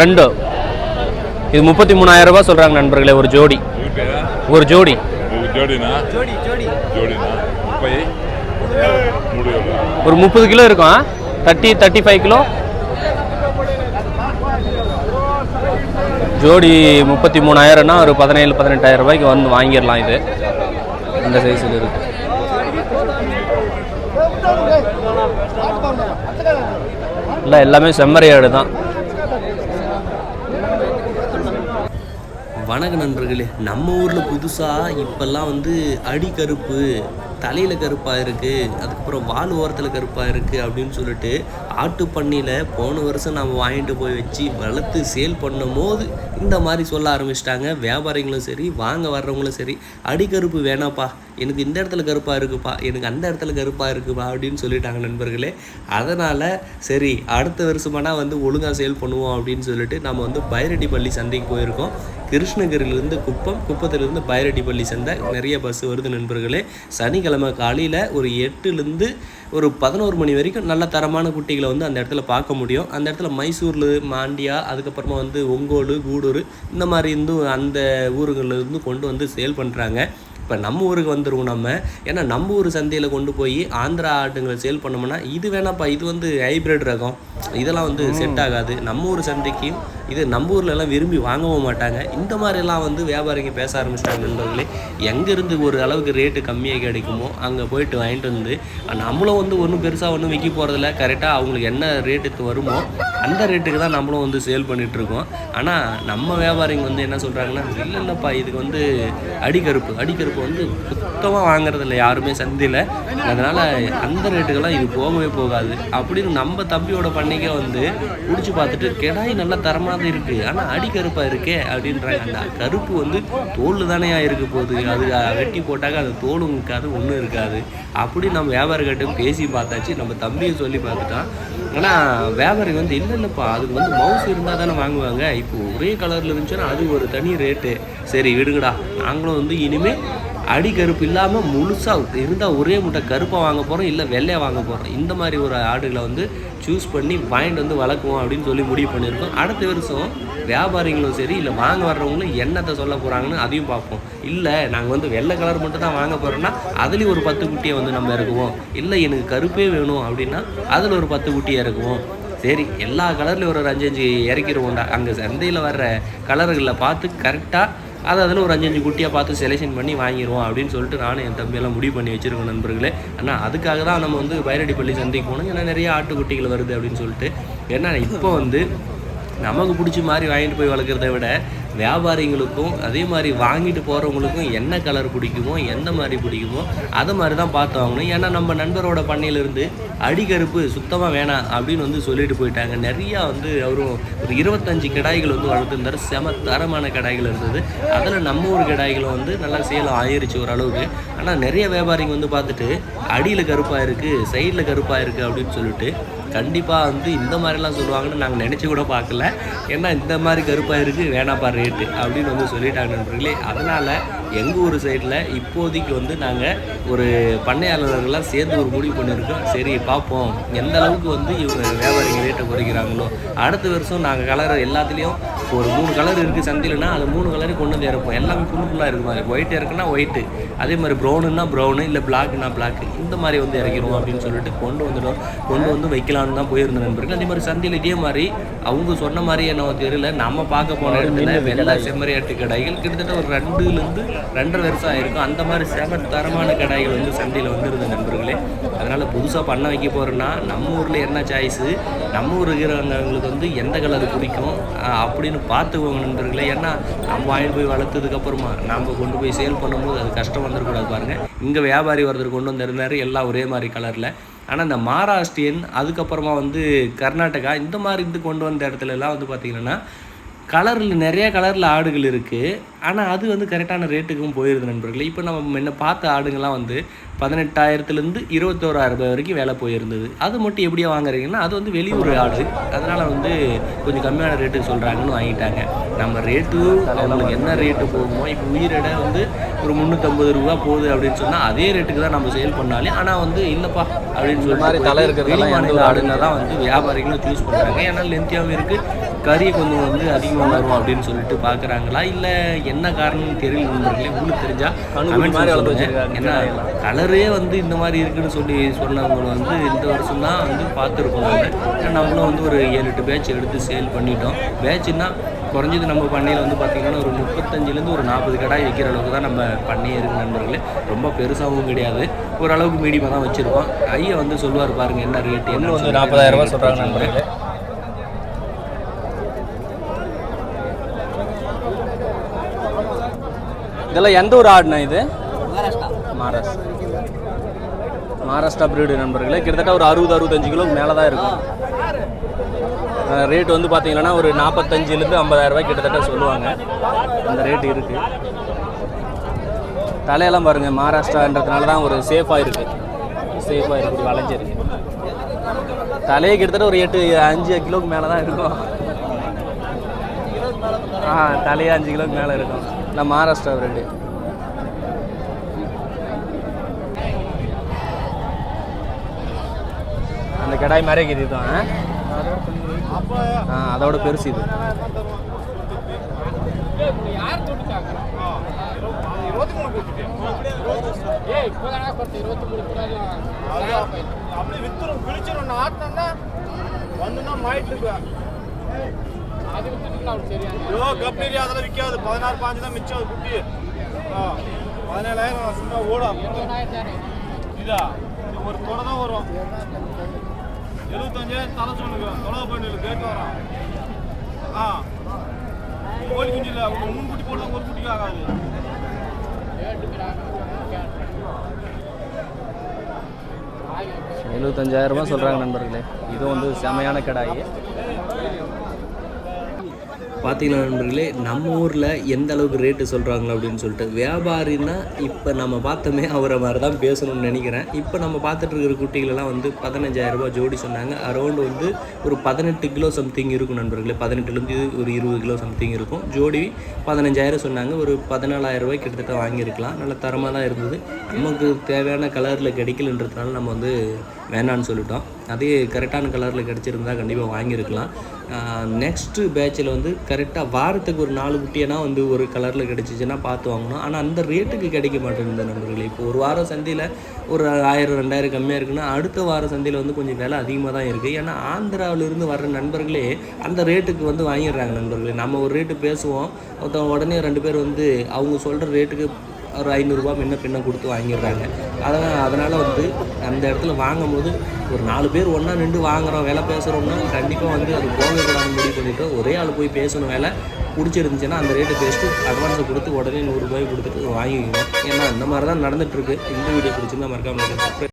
ரெண்டு. இது முப்பத்தி மூணாயிரம் ரூபாய் சொல்றாங்க நண்பர்களே ஒரு ஜோடி. ஒரு ஜோடி. ஒரு முப்பது கிலோ இருக்கும் தேர்ட்டி தேர்ட்டி ஃபைவ் கிலோ? ஜோடி முப்பத்தி மூணாயிரம்னா ஒரு பதினேழு பதினெட்டாயிரம் ரூபாய்க்கு வந்து வாங்கிடலாம் இது. இந்த சைஸில் இருக்குது இல்லை எல்லாமே செம்மறியாடு தான். வணக்க நண்பர்களே நம்ம ஊரில் புதுசாக இப்போல்லாம் வந்து அடி கருப்பு தலையில் கருப்பாக இருக்குது அதுக்கப்புறம் வால் ஓரத்தில் கருப்பாக இருக்குது அப்படின்னு சொல்லிட்டு ஆட்டு பண்ணியில் போன வருஷம் நம்ம வாங்கிட்டு போய் வச்சு வளர்த்து சேல் பண்ணும் போது இந்த மாதிரி சொல்ல ஆரம்பிச்சிட்டாங்க. வியாபாரிகளும் சரி வாங்க வர்றவங்களும் சரி அடி கருப்பு வேணாப்பா எனக்கு இந்த இடத்துல கருப்பாக இருக்குப்பா எனக்கு அந்த இடத்துல கருப்பாக இருக்குப்பா அப்படின்னு சொல்லிட்டாங்க நண்பர்களே. அதனால் சரி அடுத்த வருஷமானால் வந்து ஒழுங்காக சேல் பண்ணுவோம் அப்படின்னு சொல்லிட்டு நம்ம வந்து பைரடிப்பள்ளி சந்தைக்கு போயிருக்கோம். கிருஷ்ணகிரியிலேருந்து குப்பம் குப்பத்திலிருந்து பள்ளி சந்தை நிறைய பஸ் வருது நண்பர்களே. சனிக்கிழமை காலையில் ஒரு எட்டுலேருந்து ஒரு பதினோரு மணி வரைக்கும் நல்ல தரமான குட்டிகளை வந்து அந்த இடத்துல பார்க்க முடியும். அந்த இடத்துல மைசூர்ல மாண்டியா அதுக்கப்புறமா வந்து ஒங்கோடு கூடூர் இந்த மாதிரி இருந்து அந்த ஊருங்கள்ல இருந்து கொண்டு வந்து சேல் பண்ணுறாங்க இப்போ நம்ம ஊருக்கு வந்துருவோம் நம்ம. ஏன்னா நம்ம ஊர் சந்தையில் கொண்டு போய் ஆந்திரா ஆட்டுங்களை சேல் பண்ணோம்னா இது வேணாப்பா இது வந்து ஹைப்ரிட் ரகம். இதெல்லாம் வந்து செட் ஆகாது. நம்ம ஊர் சந்தைக்கும் இது நம்ம ஊர்லலாம் விரும்பி வாங்கவும் மாட்டாங்க. இந்த மாதிரிலாம் வந்து வியாபாரிங்க பேச ஆரம்பிச்சிட்டாங்க நண்பர்களே. எங்கேருந்து ஒரு அளவுக்கு ரேட்டு கம்மியாக கிடைக்குமோ அங்கே போயிட்டு வாங்கிட்டு வந்து நம்மளும் வந்து ஒன்றும் பெருசாக ஒன்றும் விற்க போகிறதில்ல கரெக்டாக அவங்களுக்கு என்ன ரேட்டுக்கு வருமோ அந்த ரேட்டுக்கு தான் நம்மளும் வந்து சேல் பண்ணிகிட்ருக்கோம் ஆனால் நம்ம வியாபாரிங்க வந்து என்ன சொல்கிறாங்கன்னா இல்லை இல்லைப்பா இதுக்கு வந்து அடிக்கருப்பு. அடிக்கருப்பு வந்து சுத்தமாக வாங்குறதில்ல யாருமே சந்தையில். அதனால் அந்த ரேட்டுக்கெல்லாம் இது போகவே போகாது. அப்படின்னு நம்ம தம்பியோட பண்ணிக்க வந்து பிடிச்சி பார்த்துட்டு கிடாய் நல்ல தரமாக இருக்குது ஆனால் அடி கருப்பாக இருக்கே அப்படின்றாங்க. அந்த கருப்பு வந்து தோல் தானேயா இருக்க போகுது. அது வெட்டி போட்டாக்க அது தோலும் இருக்காது ஒன்றும் இருக்காது. அப்படி நம்ம வியாபாரிகிட்ட பேசி பார்த்தாச்சு. நம்ம தம்பியும் சொல்லி பார்த்துட்டான். ஆனால் வியாபாரி வந்து இல்லை இல்லைப்பா அதுக்கு வந்து மவுஸ் இருந்தால் தானே வாங்குவாங்க. இப்போ ஒரே கலரில் இருந்துச்சுன்னா அது ஒரு தனி ரேட்டு சரி விடுங்கடா. நாங்களும் வந்து இனிமேல் அடி கருப்பு இல்லாமல் முழுசாக இருந்தால் ஒரே முட்டை கருப்பை வாங்க போகிறோம் இல்லை வெள்ளையை வாங்க போகிறோம் இந்த மாதிரி ஒரு ஆடுகளை வந்து சூஸ் பண்ணி வாங்கிட்டு வந்து வளர்க்குவோம் அப்படின்னு சொல்லி முடிவு பண்ணியிருக்கோம். அடுத்த வருஷம் வியாபாரிகளும் சரி இல்லை வாங்க வர்றவங்களும் என்னத்தை சொல்ல போகிறாங்கன்னு அதையும் பார்ப்போம். இல்லை நாங்கள் வந்து வெள்ளை கலர் மட்டும் தான் வாங்க போகிறோம்னா அதுலேயும் ஒரு பத்து குட்டியை வந்து நம்ம இறக்குவோம். இல்லை எனக்கு கருப்பே வேணும் அப்படின்னா அதில் ஒரு பத்து குட்டியை இறக்குவோம். சரி எல்லா கலர்லேயும் ஒரு அஞ்சு அஞ்சு இறக்கிடுவோம்டா. அங்கே சந்தையில் வர்ற கலர்களில் பார்த்து கரெக்டாக அதை அதில் ஒரு அஞ்சு அஞ்சு குட்டியாக பார்த்து செலெக்ஷன் பண்ணி வாங்கிடுவோம் அப்படின்னு சொல்லிட்டு நானும் என் தம்பியெல்லாம் முடிவு பண்ணி வச்சுருக்கோம் நண்பர்களே. ஆனால் அதுக்காக தான் நம்ம வந்து பைரடிப்பள்ளி சந்தைக்கு போனோம். ஏன்னா நிறைய ஆட்டுக்குட்டிகள் வருது அப்படின்னு சொல்லிட்டு. ஏன்னா இப்போ வந்து நமக்கு பிடிச்ச மாதிரி வாங்கிட்டு போய் வளர்க்குறத விட வியாபாரிங்களுக்கும் அதே மாதிரி வாங்கிட்டு போகிறவங்களுக்கும் என்ன கலர் பிடிக்குமோ எந்த மாதிரி பிடிக்குமோ அதை மாதிரி தான் பார்த்து வாங்கணும். ஏன்னா நம்ம நண்பரோட பண்ணையிலேருந்து அடிக்கருப்பு சுத்தமாக வேணாம் அப்படின்னு வந்து சொல்லிட்டு போயிட்டாங்க. நிறையா வந்து அவரும் ஒரு இருபத்தஞ்சு கிடாய்கள் வந்து வளர்த்துருந்தாரு. செம தரமான கிடாய்கள் இருந்தது. அதில் நம்ம ஊர் கிடாய்களும் வந்து நல்லா சேலம் ஆயிருச்சு ஓரளவுக்கு. ஆனால் நிறைய வியாபாரிங்க வந்து பார்த்துட்டு அடியில் கருப்பாக இருக்குது சைடில் கருப்பாக இருக்குது அப்படின்னு சொல்லிட்டு கண்டிப்பாக வந்து இந்த மாதிரிலாம் சொல்லுவாங்கன்னு நாங்கள் நினச்சி கூட பார்க்கல. ஏன்னா இந்த மாதிரி கருப்பாக இருக்குது வேணாப்பா ரேட்டு அப்படின்னு வந்து சொல்லிட்டாங்க நண்பர்களே. அதனால் எங்கள் ஊர் சைடில் இப்போதைக்கு வந்து நாங்கள் ஒரு பண்ணையாளர்கள்லாம் சேர்ந்து ஒரு முடிவு பண்ணியிருக்கோம். சரி பார்ப்போம். எந்த அளவுக்கு வந்து இவங்க வியாபாரிங்க ரேட்டை குறைக்கிறாங்களோ. அடுத்த வருஷம் நாங்கள் கலர் எல்லாத்துலேயும் ஒரு மூணு கலர் இருக்குது சந்தையில்னா அது மூணு கலரையும் கொண்டு வந்து இறப்போம். எல்லாமே ஃபுல் ஃபுல்லாக இருக்கு மாதிரி ஒயிட் இருக்குன்னா ஒயிட்டு அதே மாதிரி ப்ரௌனுன்னா ப்ரௌனு இல்லை பிளாக்னா பிளாக் இந்த மாதிரி வந்து இறக்கிடுவோம் அப்படின்னு சொல்லிட்டு கொண்டு வந்துடும் கொண்டு வந்து வைக்கலாம் வைக்கலாம்னு தான் போயிருந்த நண்பர்கள். அதே மாதிரி சந்தையில் இதே மாதிரி அவங்க சொன்ன மாதிரி என்ன தெரியல. நம்ம பார்க்க போன இடத்துல வெள்ளை செம்மறியாட்டு கடைகள் கிட்டத்தட்ட ஒரு ரெண்டுலேருந்து ரெண்டரை வருஷம் ஆயிருக்கும். அந்த மாதிரி செம தரமான கடைகள் வந்து சந்தையில் வந்துருது நண்பர்களே. அதனால் புதுசாக பண்ண வைக்க போகிறோன்னா நம்ம ஊரில் என்ன சாய்ஸு நம்ம ஊர் இருக்கிறவங்களுக்கு வந்து எந்த கலர் பிடிக்கும்? அப்படின்னு பார்த்துக்கோங்க நண்பர்களே. ஏன்னா நம்ம வாங்கிட்டு போய் வளர்த்ததுக்கப்புறமா நம்ம கொண்டு போய் சேல் பண்ணும்போது அது கஷ்டம் வந்துடக்கூடாது பாருங்கள் இங்கே வியாபாரி ஒருத்தர் கொண்டு வந்திருந்தாரு. எல்லாம் ஒரே மாதிரி கலரில் ஆனால் இந்த மகாராஷ்டிரியன் அதுக்கப்புறமா வந்து கர்நாடகா இந்த மாதிரி இது கொண்டு வந்த இடத்துலலாம் வந்து பார்த்திங்கன்னா கலரில் நிறைய கலரில் ஆடுகள் இருக்குது ஆனால் அது வந்து கரெக்டான ரேட்டுக்கும் போயிருது நண்பர்களே. இப்போ நம்ம முன்ன பார்த்த ஆடுங்கள்லாம் வந்து பதினெட்டாயிரத்துலேருந்து இருபத்தோராயிரம் ரூபாய் வரைக்கும் வேலை போயிருந்தது. அது மட்டும் எப்படியா வாங்குறீங்கன்னா அது வந்து வெளியூர் ஆடு. அதனால் வந்து கொஞ்சம் கம்மியான ரேட்டுக்கு சொல்கிறாங்கன்னு வாங்கிட்டாங்க. நம்ம ரேட்டு அவங்களுக்கு என்ன ரேட்டு போகுமோ இப்போ உயிரிட வந்து ஒரு முந்நூற்றம்பது ரூபா போகுது அப்படின்னு சொன்னால் அதே ரேட்டுக்கு தான் நம்ம சேல் பண்ணாலே ஆனால் வந்து இல்லைப்பா அப்படின்னு மாதிரி சொல்லிட்டு தலை இருக்கிறதெல்லாம் மாநில ஆடுங்க தான் வந்து வியாபாரிகளும் சூஸ் பண்ணுறாங்க ஏன்னா லென்த்தியாகவும் இருக்குது கறி கொஞ்சம் வந்து அதிகமாக வரும் அப்படின்னு சொல்லிட்டு பார்க்குறாங்களா இல்லை என்ன காரணம்னு தெரியல நண்பர்களே. உங்களுக்கு தெரிஞ்சா மாதிரி ஏன்னா கலரே வந்து இந்த மாதிரி இருக்குன்னு சொல்லி சொன்னவங்க வந்து இந்த வருஷம் தான் வந்து பார்த்துருக்கோம் ஏன்னா நம்மளும் வந்து ஒரு ஏழு எட்டு பேட்ச் எடுத்து சேல் பண்ணிட்டோம். பேட்ச்னா குறைஞ்சது நம்ம பண்ணையில் வந்து பார்த்திங்கன்னா ஒரு முப்பத்தஞ்சுலேருந்து ஒரு நாற்பது கடாய் வைக்கிற அளவுக்கு தான் நம்ம பண்ணையே இருக்கு நண்பர்களே. ரொம்ப பெருசாகவும் கிடையாது. ஓரளவுக்கு மீடியமாக தான் வச்சுருக்கோம். ஐயா வந்து சொல்லுவார் பாருங்க என்ன ரேட் என்ன வந்து நாற்பதாயிரம் ரூபாய் சொல்கிறாங்க நண்பர்களே. இதெல்லாம் எந்த ஒரு ஆடுனா இது? மகாராஷ்டிரா. மகாராஷ்டிரா பிரீடு நண்பர்களே. கிட்டத்தட்ட ஒரு அறுபது அறுபத்தஞ்சு கிலோக்கு மேலே தான் இருக்கும் ரேட் வந்து பார்த்தீங்கன்னா ஒரு நாற்பத்தஞ்சிலேருந்து ஐம்பதாயிரம் ரூபாய் கிட்டத்தட்ட சொல்லுவாங்க. அந்த ரேட் இருக்குது தலையெல்லாம் பாருங்கள் மகாராஷ்டிரான்றதுனால தான் ஒரு சேஃபாக இருக்குது சேஃபாக இருக்குது வளைஞ்சிருக்கு தலையே கிட்டத்தட்ட ஒரு எட்டு அஞ்சு கிலோக்கு மேலே தான் இருக்கும். ஆ தலையே அஞ்சு கிலோக்கு மேலே இருக்கும். நான் மகாராஷ்டிரா ரெண்டு அந்த கடாய் மாதிரி இருக்குது ஆ அதோட பெருசு இது. அப்படி வித்துரும் கிழிச்சிரும் நான் ஆட்டினா வந்துன்னா மாயிட்டு ஐயோ கப்னீரி அதெல்லாம் விற்காது பதினாறு பாஞ்சு தான் மிச்சம் அது குட்டி. ஆ, பதினேழாயிரம் சும்மா ஓடும் இதா? இது ஒரு தொடை தான் வரும். எழுபத்தஞ்சாயிரம் தலை சொல்லுங்க தொலை பண்ணி கேட்டு வரான் ஆ. கோழி குஞ்சு இல்லை ஒரு மூணு குட்டி போட்டா ஒரு குட்டிக்கு ஆகாது. எழுபத்தஞ்சாயிரம் ரூபாய் சொல்கிறாங்க நண்பர்களே. இது வந்து செமையான கடாயி. பார்த்தீங்களா நண்பர்களே நம்ம ஊரில் எந்த அளவுக்கு ரேட்டு சொல்கிறாங்களோ அப்படின்னு சொல்லிட்டு வியாபாரின்னா இப்போ நம்ம பார்த்தோமே அவரை மாதிரி தான் பேசணும்னு நினைக்கிறேன். இப்போ நம்ம பார்த்துட்டு இருக்கிற குட்டிகளெல்லாம் வந்து பதினஞ்சாயிரம் ரூபாய் ஜோடி சொன்னாங்க. அரௌண்ட் வந்து ஒரு பதினெட்டு கிலோ சம்திங் இருக்கும் நண்பர்களே. பதினெட்டுலேருந்து ஒரு இருபது கிலோ சம்திங் இருக்கும். ஜோடி பதினஞ்சாயிரம் சொன்னாங்க. ஒரு பதினாலாயிரம் ரூபாய் கிட்டத்தட்ட வாங்கியிருக்கலாம். நல்ல தரமாக தான் இருந்தது. நமக்கு தேவையான கலரில் கிடைக்கலன்றதுனால நம்ம வந்து வேணான்னு சொல்லிட்டோம். அதே கரெக்டான கலரில் கிடச்சிருந்தா கண்டிப்பாக வாங்கியிருக்கலாம். நெக்ஸ்ட்டு பேட்சில் வந்து கரெக்டாக வாரத்துக்கு ஒரு நாலு குட்டியனா வந்து ஒரு கலரில் கிடச்சிச்சின்னா பார்த்து வாங்கணும். ஆனால் அந்த ரேட்டுக்கு கிடைக்க மாட்டேங்குது நண்பர்களே. இப்போ ஒரு வாரம் சந்தையில் ஒரு ஆயிரம் ரெண்டாயிரம் கம்மியாக இருக்குன்னா அடுத்த வார சந்தையில் வந்து கொஞ்சம் விலை அதிகமாக தான் இருக்குது ஏன்னா ஆந்திராவிலிருந்து வர்ற நண்பர்களே அந்த ரேட்டுக்கு வந்து வாங்கிடுறாங்க நண்பர்களே. நம்ம ஒரு ரேட்டு பேசுவோம். ஒருத்தவங்க உடனே ரெண்டு பேர் வந்து அவங்க சொல்கிற ரேட்டுக்கு ஒரு ஐநூறுரூவா முன்ன பின்ன கொடுத்து வாங்கிடுறாங்க. அதனால் அதனால் வந்து அந்த இடத்துல வாங்கும்போது ஒரு நாலு பேர் ஒன்றா நின்று வாங்குறோம் வேலை பேசுகிறோம்னா கண்டிப்பாக வந்து அது போகக்கூடாதுன்னு முடிவு பண்ணிவிட்டு ஒரே ஆள் போய் பேசணும் வேலை. பிடிச்சிருந்துச்சுன்னா அந்த ரேட்டு பேசிட்டு அட்வான்ஸை கொடுத்து உடனே நூறுரூபாய் கொடுத்துட்டு வாங்கிக்கணும் ஏன்னா அந்த மாதிரி தான் நடந்துகிட்ருக்கு இந்த வீடியோ பிடிச்சிருந்தா மறக்காமல்